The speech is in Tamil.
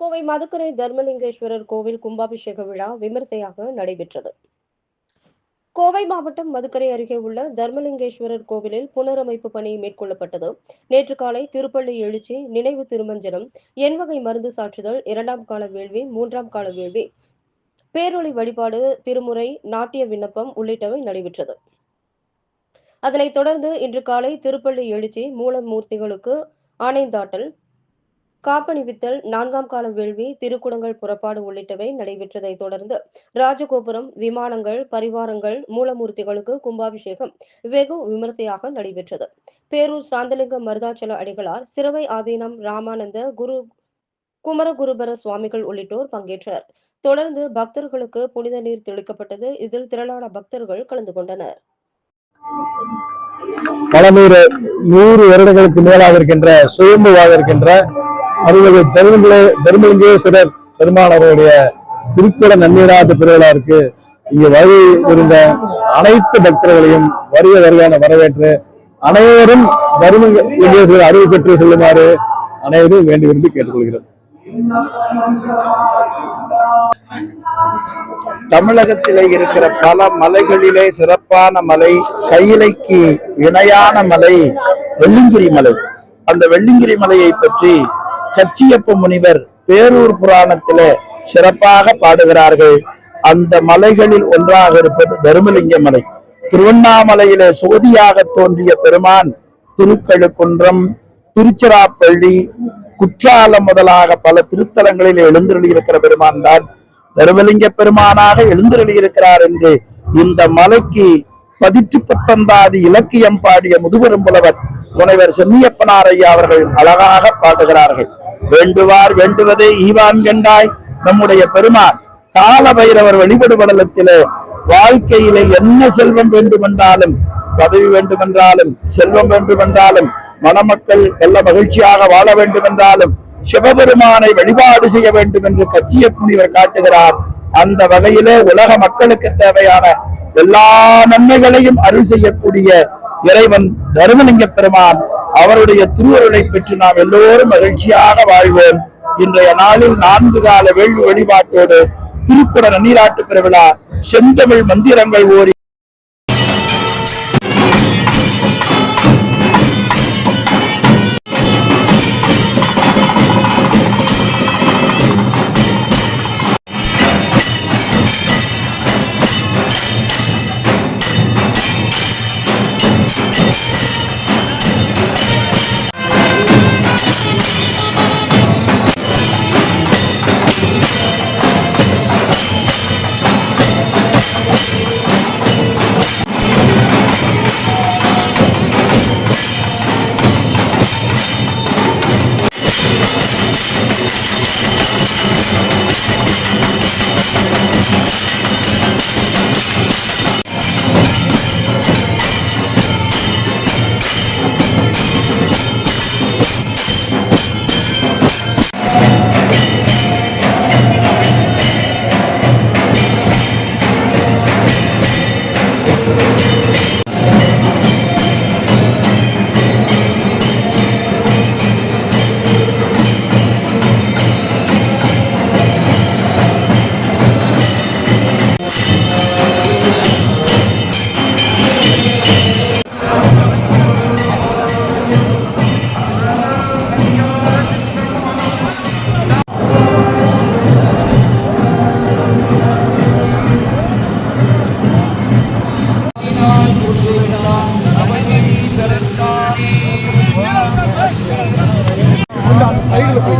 கோவை மதுக்கரை தர்மலிங்கேஸ்வரர் கோவில் கும்பாபிஷேக விழா விமர்சையாக நடைபெற்றது. கோவை மாவட்டம் மதுக்கரை அருகே உள்ள தர்மலிங்கேஸ்வரர் கோவிலில் புனரமைப்பு பணி மேற்கொள்ளப்பட்டது. நேற்று காலை திருப்பள்ளி எழுச்சி நினைவு திருமஞ்சனம் எண்வகை மருந்து சாற்றுதல் இரண்டாம் கால வேள்வி மூன்றாம் கால வேள்வி பேரொளி வழிபாடு திருமுறை நாட்டிய விண்ணப்பம் உள்ளிட்டவை நடைபெற்றது. அதனைத் தொடர்ந்து இன்று காலை திருப்பள்ளி எழுச்சி மூலமூர்த்திகளுக்கு ஆணைந்தாட்டல் காப்பணிவித்தல் நான்காம் கால வேள்வி திருக்குடங்கள் புறப்பாடு உள்ளிட்டவை நடைபெற்றதைத் தொடர்ந்து ராஜகோபுரம் விமானங்கள் பரிவாரங்கள் மூலமூர்த்திகளுக்கு கும்பாபிஷேகம் வெகு விமர்சையாக நடைபெற்றது. பேரூர் சாந்தலிங்க மருதாச்சல அடிகளார் சிறுவை ஆதீனம் ராமானந்த குரு குமரகுருபர சுவாமிகள் உள்ளிட்டோர் பங்கேற்றனர். தொடர்ந்து பக்தர்களுக்கு புனித நீர் தெளிக்கப்பட்டது. இதில் திரளான பக்தர்கள் கலந்து கொண்டனர். பல நூறு நூறு வருடங்களுக்கு மேலாக இருக்கின்ற சுயம்புவாக இருக்கின்ற அறுபது தருமங்களே தருமலிங்கேஸ்வரர் பெருமான் அவருடைய திருக்குட நன்னீராட்டு திருவிழா இருக்கு இங்க வருகை இருந்த அனைத்து பக்தர்களையும் வருக வருகான வரவேற்று அனைவரும் தர்மலிங்கேஸ்வரர் அறிவு பெற்று செல்லுமாறு அனைவரும் வேண்டி விரும்பி கேட்டுக்கொள்கிறோம். தமிழகத்திலே இருக்கிற பல மலைகளிலே சிறப்பான மலை கையிலைக்கு இணையான மலை வெள்ளிங்கிரி மலை. அந்த வெள்ளிங்கிரி மலையை பற்றி கச்சியப்ப முனிவர் பேரூர் புராணத்திலே சிறப்பாக பாடுகிறார்கள். அந்த மலைகளில் ஒன்றாக இருப்பது தருமலிங்க மலை. திருவண்ணாமலையிலே சோதியாக தோன்றிய பெருமான் திருக்கழுக்குன்றம் திருச்சிராப்பள்ளி குற்றாலம் முதலாக பல திருத்தலங்களில் எழுந்தருளியிருக்கிற பெருமான் தான் தருமலிங்க பெருமானாக எழுந்தருளியிருக்கிறார் என்று இந்த மலைக்கு பதிற்று பத்தொன்பது இலக்கியம் பாடிய முதுபெரும் புலவர் முனைவர் சென்னியப்பனாரையா அவர்கள் அழகாக பாடுகிறார்கள். வேண்டுவார் வேண்டுவதே ஈவான் கண்டாய் நம்முடைய பெருமான் கால பைரவர் வழிபடுபடலத்திலே வாழ்க்கையிலே என்ன செல்வம் வேண்டுமென்றாலும் பதவி வேண்டுமென்றாலும் செல்வம் வேண்டுமென்றாலும் மணமக்கள் நல்ல மகிழ்ச்சியாக வாழ வேண்டுமென்றாலும் சிவபெருமானை வழிபாடு செய்ய வேண்டும் என்று கச்சிய முனிவர் காட்டுகிறார். அந்த வகையிலே உலக மக்களுக்கு தேவையான எல்லா நன்மைகளையும் அருள் செய்யக்கூடிய இறைவன் தருமலிங்க பெருமான் அவருடைய திருவருளை பெற்று நாம் எல்லோரும் மகிழ்ச்சியாக வாழ்வோம். இன்றைய நாளில் நான்கு கால வேள்வி வழிபாட்டோடு திருக்குட நீராட்டு பெருவிழா செந்தமிழ் மந்திரங்கள் ஓரி you. கீழே இருக்கவங்க